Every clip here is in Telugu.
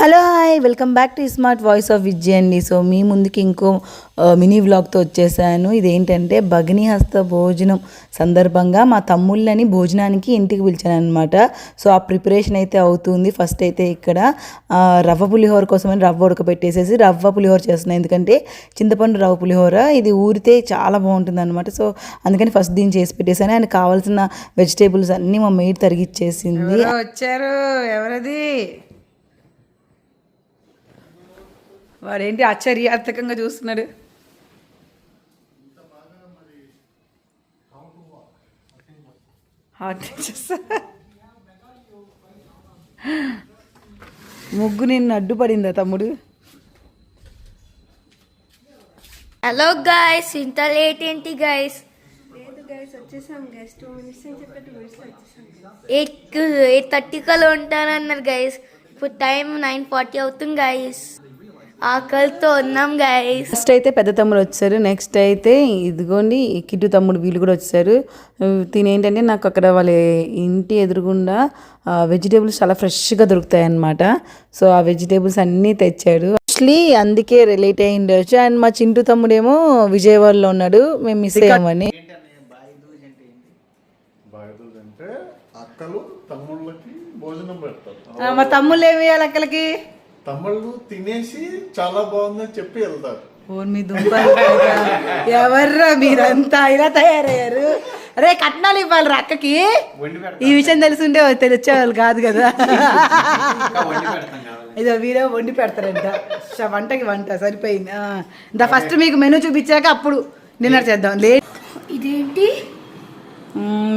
Hello hi welcome back to smart voice of Vijay అండి. సో మీ ముందుకి ఇంకో మినీ వ్లాగ్తో వచ్చేసాను. ఇదేంటంటే భగిని హస్త భోజనం సందర్భంగా మా తమ్ముళ్ళని భోజనానికి ఇంటికి పిలిచాను అనమాట సో ఆ ప్రిపరేషన్ అయితే అవుతుంది. ఫస్ట్ అయితే ఇక్కడ రవ్వ పులిహోర కోసమని రవ్వ ఉడకబెట్టేసేసి రవ్వ పులిహోర చేస్తున్నాను ఎందుకంటే చింతపండు రవ్వ పులిహోర ఇది ఊరితే చాలా బాగుంటుంది అనమాట సో అందుకని ఫస్ట్ దీన్ని చేసి పెట్టేసాను ఆయన కావాల్సిన వెజిటేబుల్స్ అన్నీ మా మెయిడ్ తరిగిచ్చేసింది. వచ్చారు? ఎవరది? వాడేంటి ఆశ్చర్యార్థకంగా చూస్తున్నాడు? ముగ్గు నిన్ను అడ్డుపడిందా తమ్ముడు? హలో గాయస్ ఇంత లేట్ ఏంటి గాయస్ ఎయిట్ ఎయిట్ థర్టీ కల్లా ఉంటానన్నారు గాయస్ ఇప్పుడు టైం నైన్ ఫార్టీ అవుతుంది గాయస్ ఆకలితో ఉన్నాం గాయస్ ఫస్ట్ అయితే పెద్ద తమ్ముడు వచ్చారు. నెక్స్ట్ అయితే ఇదిగోండి కిట్టు తమ్ముడు వీళ్ళు కూడా వచ్చారు. తినేంటంటే నాకు అక్కడ వాళ్ళ ఇంటి ఎదురుగుండా వెజిటేబుల్స్ చాలా ఫ్రెష్గా దొరుకుతాయి అన్నమాట సో ఆ వెజిటేబుల్స్ అన్నీ తెచ్చాడు. మోస్ట్లీ అందుకే రిలేట్ అయి ఉండొచ్చు అండ్ మా చింటూ తమ్ముడేమో విజయవాడలో ఉన్నాడు. మేము మిస్ అయ్యామని బాధ్యతలు అంటే అక్కలు తమ్ముళ్ళకి భోజనం పెడతారు. ఆ, మా తమ్ముళ్ళు ఏమి అక్కలకి? తమ్ముళ్ళు తినేసి చాలా బాగుందని చెప్పి వెళ్తారు. మీ దుంపలు. ఎవర్రా మీరంతా ఇలా తయారయ్యారు? అరే కట్నాలు ఇవ్వాలి రా అక్కకి ఈ విషయం తెలుసుంటే తెలిసేవాళ్ళు కాదు కదా. ఇదో వీడియో వండి పెడతారంట. వంటకి వంట సరిపోయింది. దా ఫస్ట్ మీకు మెనూ చూపించాక అప్పుడు డిన్నర్ చేద్దాం. లే ఇదేంటి?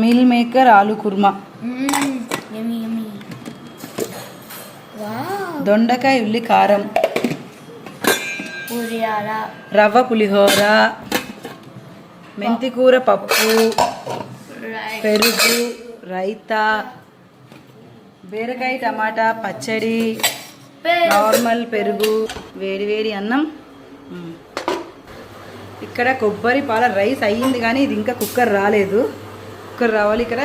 మిల్ మేకర్ ఆలు కుర్మా. దొండకాయ ఉల్లి కారం రవ్వ పులిహోర. మెంతికూర పప్పు. పెరుగు రైతా. బీరకాయ టమాటా పచ్చడి. నార్మల్ పెరుగు. వేడి వేడి అన్నం. ఇక్కడ కొబ్బరి పాల రైస్ అయ్యింది కానీ ఇది ఇంకా కుక్కర్ రాలేదు. కుక్కర్ రావాలి ఇక్కడ.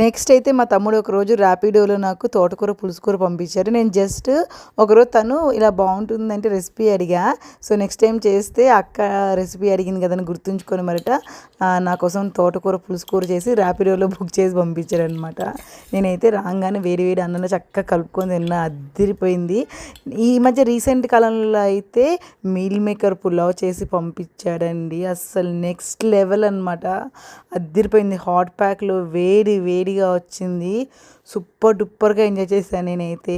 నెక్స్ట్ అయితే మా తమ్ముడు ఒకరోజు ర్యాపిడోలో నాకు తోటకూర పులుసుకూర పంపించారు. నేను జస్ట్ ఒకరోజు తను ఇలా బాగుంటుందంటే రెసిపీ అడిగా. సో నెక్స్ట్ టైం చేస్తే అక్క రెసిపీ అడిగింది కదని గుర్తుంచుకొని మరట నా కోసం తోటకూర పులుసుకూర చేసి ర్యాపిడోలో బుక్ చేసి పంపించారనమాట నేనైతే రాగానే వేడి వేడి అన్నంలో చక్కగా కలుపుకొని తిన్నా అద్దరిపోయింది ఈ మధ్య రీసెంట్ కాలంలో అయితే మీల్ మేకర్ పులావ్ చేసి పంపించాడండి. అస్సలు నెక్స్ట్ లెవెల్ అనమాట అద్దరిపోయింది హాట్ ప్యాక్లో వేడి వేడిగా వచ్చింది. సూపర్ డూపర్గా ఎంజాయ్ చేశాను నేనైతే.